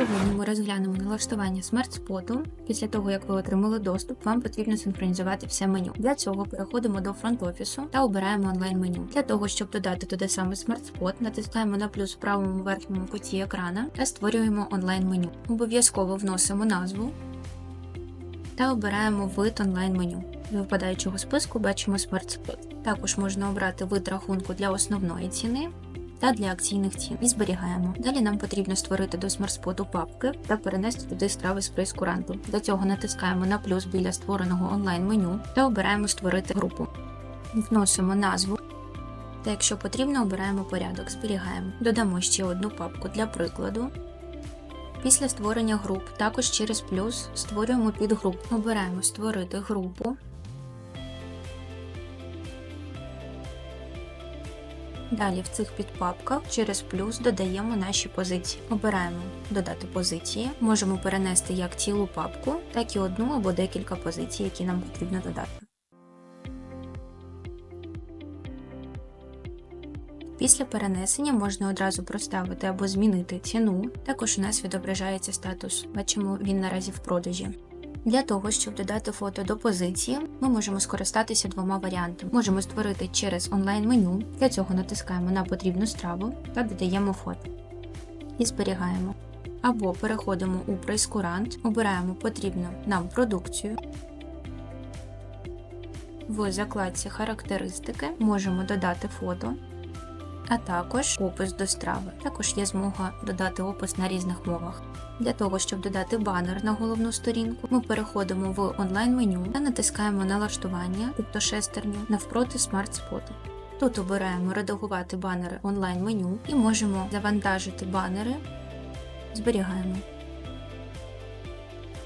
Сьогодні ми розглянемо налаштування смарт-споту. Після того, як ви отримали доступ, вам потрібно синхронізувати все меню. Для цього переходимо до фронт-офісу та обираємо онлайн-меню. Для того, щоб додати туди саме смарт-спот, натискаємо на плюс в правому верхньому куті екрана та створюємо онлайн-меню. Обов'язково вносимо назву та обираємо вид онлайн-меню. З випадаючого списку бачимо смарт-спот. Також можна обрати вид рахунку для основної ціни та для акційних цін і зберігаємо. Далі нам потрібно створити до смартспоту папки та перенести туди страви з прейскуранту. Для цього натискаємо на плюс біля створеного онлайн-меню та обираємо створити групу. Вносимо назву. Та якщо потрібно, обираємо порядок, зберігаємо. Додамо ще одну папку для прикладу. Після створення груп також через плюс створюємо підгрупу. Обираємо створити групу. Далі в цих підпапках через плюс додаємо наші позиції. Обираємо додати позиції, можемо перенести як цілу папку, так і одну або декілька позицій, які нам потрібно додати. Після перенесення можна одразу проставити або змінити ціну. Також у нас відображається статус. Бачимо, він наразі в продажі. Для того, щоб додати фото до позиції, ми можемо скористатися двома варіантами. Можемо створити через онлайн-меню. Для цього натискаємо на потрібну страву та додаємо фото. І зберігаємо. Або переходимо у прейскурант, обираємо потрібну нам продукцію. В закладці Характеристики можемо додати фото, а також опис до страви. Також є змога додати опис на різних мовах. Для того, щоб додати банер на головну сторінку, ми переходимо в онлайн-меню та натискаємо налаштування, тобто шестерню, навпроти смарт-споту. Тут обираємо редагувати банери онлайн-меню і можемо завантажити банери, зберігаємо.